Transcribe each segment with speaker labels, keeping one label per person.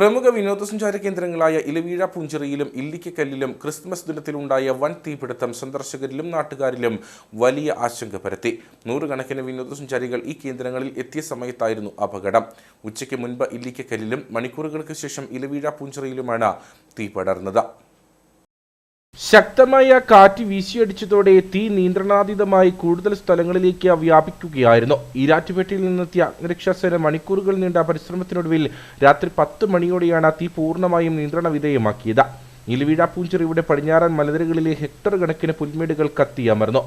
Speaker 1: പ്രമുഖ വിനോദസഞ്ചാര കേന്ദ്രങ്ങളായ ഇലവീഴ പുഞ്ചിറയിലും ഇല്ലിക്കക്കല്ലിലും ക്രിസ്മസ് ദിനത്തിലുണ്ടായ വൻ തീപിടുത്തം സന്ദർശകരിലും നാട്ടുകാരിലും വലിയ ആശങ്ക പരത്തി. നൂറുകണക്കിന് വിനോദസഞ്ചാരികൾ ഈ കേന്ദ്രങ്ങളിൽ എത്തിയ സമയത്തായിരുന്നു അപകടം. ഉച്ചയ്ക്ക് മുൻപ് ഇല്ലിക്കക്കല്ലിലും മണിക്കൂറുകൾക്ക് ശേഷം ഇലവീഴ പുഞ്ചിറയിലുമാണ് തീ പടർന്നത്. ശക്തമായ കാറ്റ് വീശിയടിച്ചതോടെ തീ നിയന്ത്രണാതീതമായി കൂടുതൽ സ്ഥലങ്ങളിലേക്ക് വ്യാപിക്കുകയായിരുന്നു. ഈരാറ്റുപേട്ടയിൽ നിന്നെത്തിയ അഗ്നിരക്ഷാസേന മണിക്കൂറുകൾ നീണ്ട പരിശ്രമത്തിനൊടുവിൽ രാത്രി പത്ത് മണിയോടെയാണ് തീ പൂർണമായും നിയന്ത്രണ വിധേയമാക്കിയത്. ഇലവീഴ പൂഞ്ചിറയുടെ പടിഞ്ഞാറൻ മലനിരകളിലെ ഹെക്ടർ കണക്കിന് പുൽമേടുകൾ കത്തിയമർന്നു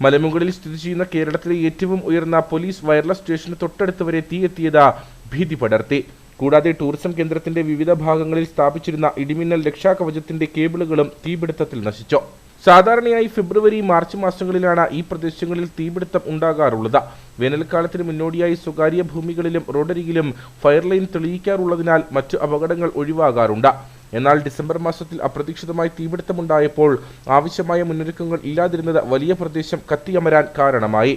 Speaker 1: മലമുകളിൽ സ്ഥിതി ചെയ്യുന്ന കേരളത്തിലെ ഏറ്റവും ഉയർന്ന പോലീസ് വയർലെസ് സ്റ്റേഷന് തൊട്ടടുത്ത് വരെ തീ എത്തിയത് ഭീതി പടർത്തി. കൂടാതെ ടൂറിസം കേന്ദ്രത്തിന്റെ വിവിധ ഭാഗങ്ങളിൽ സ്ഥാപിച്ചിരുന്ന ഇടിമിന്നൽ രക്ഷാകവചത്തിന്റെ കേബിളുകളും തീപിടുത്തത്തിൽ നശിച്ചു. സാധാരണയായി ഫെബ്രുവരി മാർച്ച് മാസങ്ങളിലാണ് ഈ പ്രദേശങ്ങളിൽ തീപിടുത്തം ഉണ്ടാകാറുള്ളത്. വേനൽക്കാലത്തിന് മുന്നോടിയായി സ്വകാര്യ ഭൂമികളിലും റോഡരികിലും ഫയർലൈൻ തെളിയിക്കാറുള്ളതിനാൽ മറ്റു അപകടങ്ങൾ ഒഴിവാകാറുണ്ട്. എന്നാൽ ഡിസംബർ മാസത്തിൽ അപ്രതീക്ഷിതമായി തീപിടുത്തമുണ്ടായപ്പോൾ ആവശ്യമായ മുന്നൊരുക്കങ്ങൾ ഇല്ലാതിരുന്നത് വലിയ പ്രദേശം കത്തിയമരാൻ കാരണമായി.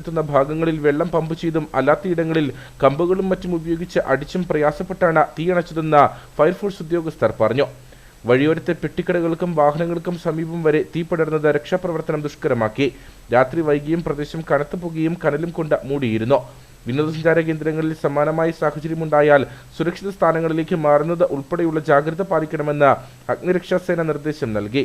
Speaker 1: എത്തുന്ന ഭാഗങ്ങളിൽ വെള്ളം പമ്പ് ചെയ്തും അല്ലാത്തയിടങ്ങളിൽ കമ്പുകളും മറ്റും ഉപയോഗിച്ച് അടിച്ചും പ്രയാസപ്പെട്ടാണ് തീയണച്ചതെന്ന് ഫയർഫോഴ്സ് ഉദ്യോഗസ്ഥർ പറഞ്ഞു. വഴിയോരത്തെ പെട്ടിക്കടകൾക്കും വാഹനങ്ങൾക്കും സമീപം വരെ തീ പടർന്നത് രക്ഷാപ്രവർത്തനം ദുഷ്കരമാക്കി. രാത്രി വൈകിയും പ്രദേശം കനത്ത പുകയും കനലും കൊണ്ട് മൂടിയിരുന്നു. വിനോദസഞ്ചാര കേന്ദ്രങ്ങളിൽ സമാനമായ സാഹചര്യമുണ്ടായാൽ സുരക്ഷിത സ്ഥാനങ്ങളിലേക്ക് മാറുന്നത് ഉൾപ്പെടെയുള്ള ജാഗ്രത പാലിക്കണമെന്ന് അഗ്നിരക്ഷാസേന നിർദ്ദേശം നൽകി.